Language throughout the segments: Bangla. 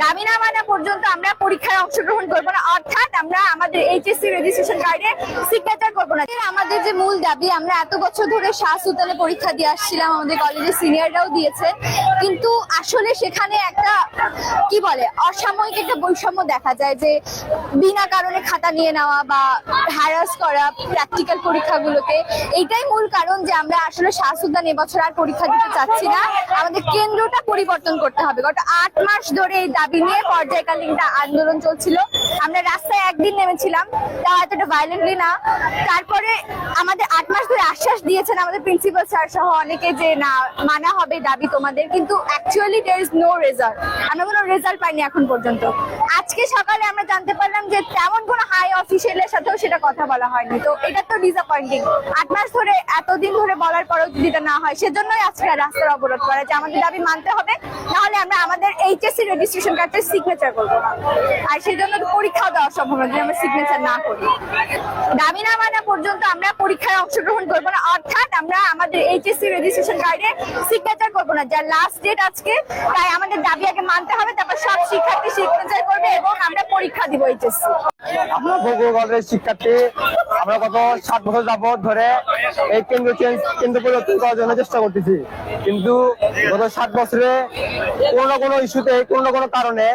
দাবি না মানা পর্যন্ত আমরা পরীক্ষায় অংশগ্রহণ করব না। অর্থাৎ আমরা আমাদের এইচএসসি রেজিস্ট্রেশন কার্ডে সিগনেচার করব না। আমাদের যে মূল দাবি, আমরা এত বছর ধরে শাহ সুলতানে পরীক্ষা দিয়ে আসছিলাম, আমাদের কলেজের সিনিয়ররাও দিয়েছে। কিন্তু আসলে সেখানে একটা, কি বলে, অসাময়িক একটা বৈষম্য দেখা যায় যে বিনা কারণে খাতা নিয়ে নেওয়া বা হ্যারাস করা প্র্যাকটিক্যাল পরীক্ষাগুলোকে এইটাই মূল কারণ যে আমরা আসলে শাহ সুলতান এবছর আর পরীক্ষা দিতে চাচ্ছি না। আমাদের কেন্দ্রটা পরিবর্তন করতে হবে। গত আট মাস ধরে এই দাবি নিয়ে পর্যায়কালীন আন্দোলন চলছিল। আমরা রাস্তায় একদিন নেমেছিলাম, তা এতটা ভায়োলেন্টলি না। তারপরে আমাদের আট মাস ধরে আশ্বাস দিয়েছেন আমাদের প্রিন্সিপাল স্যার সহ অনেকে যে, না, মানা হবে দাবি তোমাদের। কিন্তু actually there is no result আমরা কোনো রেজাল্ট পাইনি এখন পর্যন্ত। আজকে সকালে আমরা জানতে পারলাম যে তেমন কোনো হাই অফিসিয়ালের সাথেও সেটা কথা বলা হয়নি। তো এটা তো ডিসঅ্যাপয়েন্টিং আট মাস ধরে, এতদিন ধরে বলার পরেও যদি এটা না হয়, সেজন্যই আজকে রাস্তার অবরোধ করা যে আমাদের দাবি মানতে হবে, নাহলে আমরা আমাদের এইচএসসি রেজিস্ট্রেশন কার্ডে সিগনেচার করব না। আর সেই জন্য তো পরীক্ষাও দেওয়া সম্ভব না, যদি আমরা সিগনেচার না করি। দাবি না মানা পর্যন্ত আমরা পরীক্ষায় অংশগ্রহণ করব না, অর্থাৎ আমরা আমাদের এইচএসসি রেজিস্ট্রেশন কার্ডে সিগনেচার করব না। যার লাস্ট ডেট আজকে, তাই আমাদের দাবি আগে মানতে হবে, তারপর সব শিক্ষার্থী সিগনেচার করবে এবং আমরা পরীক্ষা দিব এইচএসসি। আমরা ভূগোল কলেজের শিক্ষার্থী, আমরা গত সাত বছর যাবত ধরে এই কেন্দ্র কেন্দ্র পরিবর্তন করার জন্য চেষ্টা করতেছি। কিন্তু গত সাত বছরে কোনো না কোনো ইস্যুতে, কোনো না কোনো কারণে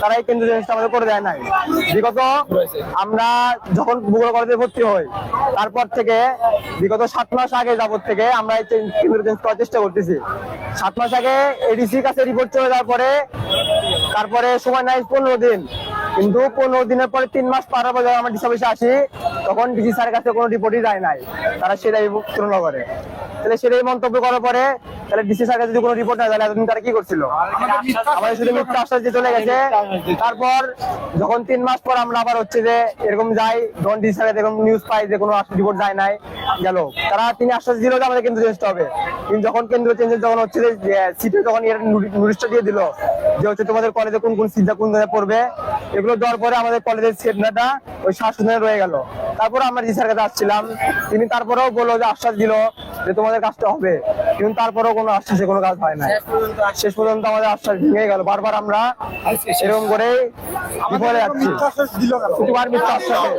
তারা এই কেন্দ্র চেঞ্জটা আমাদের করে দেয় নাই। বিগত আমরা যখন ভূগোল কলেজে ভর্তি হই, তারপর থেকে বিগত সাত মাস আগে যাবত থেকে আমরা এই কেন্দ্র চেঞ্জ করার চেষ্টা করতেছি। সাত মাস আগে এডিসির কাছে রিপোর্ট চলে যাওয়ার পরে, তারপরে সময় নাই পনেরো দিন। কিন্তু পনেরো দিনের পরে তিন মাস পার পর আমরা ডিসি অফিসে আসি, তখন ডিসি স্যারের কাছে কোনো রিপোর্টই যায় নাই। তারা সেটাই পূরণ করে। তাহলে সেটাই মন্তব্য করার পরে, তাহলে ডিসি স্যারের কাছে যদি কোনো রিপোর্ট না যায় এতদিন তারা কি করছিল? আমাদের শুধু মিথ্যা আশ্বাস দিয়ে চলে গেছে। তারপর যখন তিন মাস পর আমরা আবার হচ্ছে যে এরকম যাই, যখন ডিসি স্যারের এরকম নিউজ পাই যে কোনো রিপোর্ট যায় নাই, গেল। তারা তিনি আশ্বাস দিল যে আমাদের কেন্দ্র চেঞ্জ হবে। কিন্তু যখন কেন্দ্র চেঞ্জ যখন হচ্ছে যে সিটে যখন এর নোটিশটা দিয়ে দিল, যে হচ্ছে তোমাদের কলেজে কোন কোন সিটটা কোন জায়গায় পড়বে এগুলো দেওয়ার পরে আমাদের কলেজের চেতনাটা ওই শাসনে রয়ে গেল। তারপর আমরা রিসার কাছে আসছিলাম। তিনি তারপরেও বলল যে আশ্বাস দিল যে তোমাদের কাজটা হবে। কিন্তু তারপরেও কোনো আশ্বাসে কোনো কাজ হয় না শেষ পর্যন্ত আমাদের আশ্বাস ভেঙে গেল। বারবার আমরা এরকম করে বিফলে যাচ্ছি। প্রতিবার মিথ্যা আশ্বাসে।